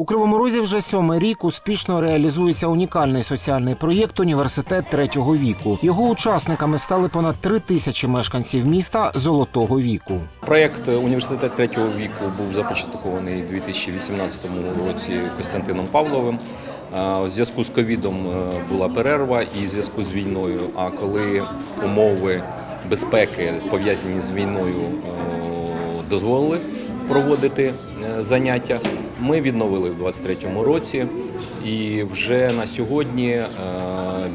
У Кривому Розі вже сьомий рік успішно реалізується унікальний соціальний проєкт Університет третього віку. Його учасниками стали понад три тисячі мешканців міста золотого віку. Проєкт університет третього віку був започаткований у 2018 році Костянтином Павловим. У зв'язку з ковідом е, була перерва і в зв'язку з війною. А коли умови безпеки пов'язані з війною е, дозволили проводити е, заняття, ми відновили в 2023 році. І вже на сьогодні е,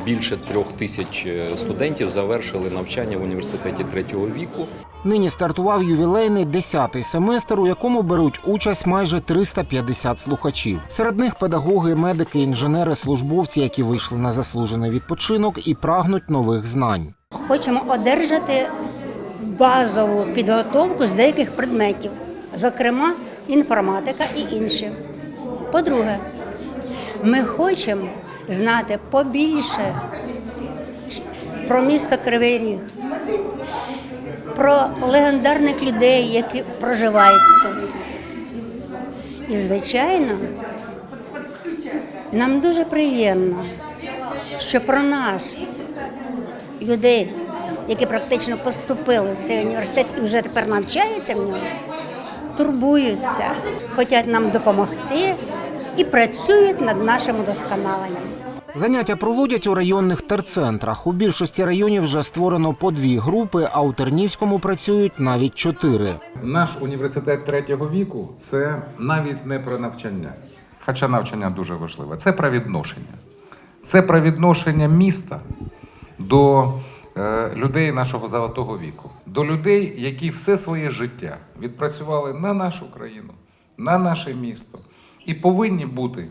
більше трьох тисяч студентів завершили навчання в університеті третього віку. Нині стартував ювілейний 10-й семестр, у якому беруть участь майже 350 слухачів. Серед них педагоги, медики, інженери, службовці, які вийшли на заслужений відпочинок і прагнуть нових знань. Хочемо одержати базову підготовку з деяких предметів, зокрема інформатика і інші. По-друге, ми хочемо знати побільше про місто Кривий Ріг, про легендарних людей, які проживають тут. І, звичайно, нам дуже приємно, що про нас, людей, які практично поступили в цей університет і вже тепер навчаються в ньому, турбуються, хочуть нам допомогти і працюють над нашим удосконаленням. Заняття проводять у районних терцентрах. У більшості районів вже створено по дві групи, а у Тернівському працюють навіть чотири. Наш університет третього віку це навіть не про навчання, хоча навчання дуже важливе. Це про відношення. Це про відношення міста до людей нашого золотого віку, до людей, які все своє життя відпрацювали на нашу країну, на наше місто і повинні бути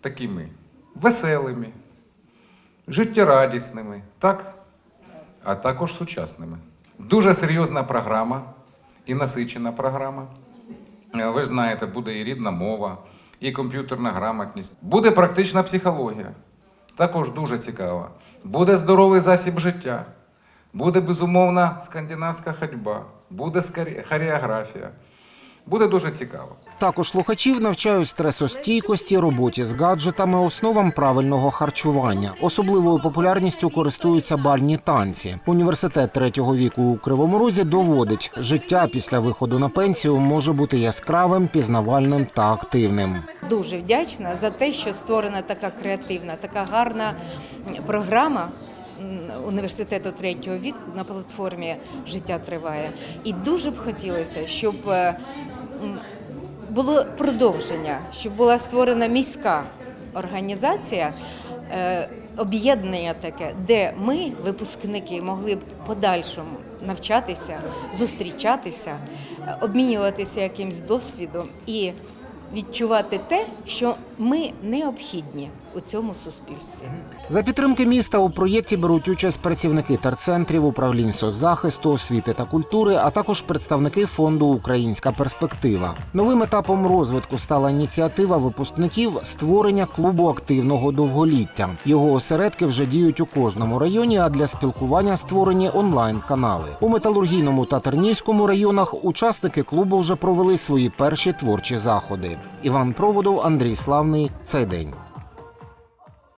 такими веселими, життєрадісними, так? а також сучасними. Дуже серйозна програма і насичена програма. Е, Ви ж знаєте, буде і рідна мова, і комп'ютерна грамотність. Буде практична психологія, також дуже цікава. Буде здоровий засіб життя, буде безумовна скандинавська ходьба, буде хореографія. Буде дуже цікаво. Також слухачів навчають стресостійкості, роботі з гаджетами, основам правильного харчування. Особливою популярністю користуються бальні танці. Університет третього віку у Кривому Розі доводить, життя після виходу на пенсію може бути яскравим, пізнавальним та активним. Дуже вдячна за те, що створена така креативна, така гарна програма університету третього віку на платформі Життя триває. І дуже б хотілося, щоб е, було продовження, щоб була створена міська організація. е, Об'єднання таке, де ми, випускники, могли б подальшому навчатися, зустрічатися, обмінюватися якимсь досвідом і відчувати те, що ми необхідні у цьому суспільстві. За підтримки міста у проєкті беруть участь працівники терцентрів, управлінь соцзахисту, освіти та культури, а також представники фонду Українська перспектива. Новим етапом розвитку стала ініціатива випускників створення клубу активного довголіття. Його осередки вже діють у кожному районі. А для спілкування створені онлайн-канали у металургійному та Тернівському районах. Учасники клубу вже провели свої перші творчі заходи. Іван Проводов, Андрій Славний. Цей день.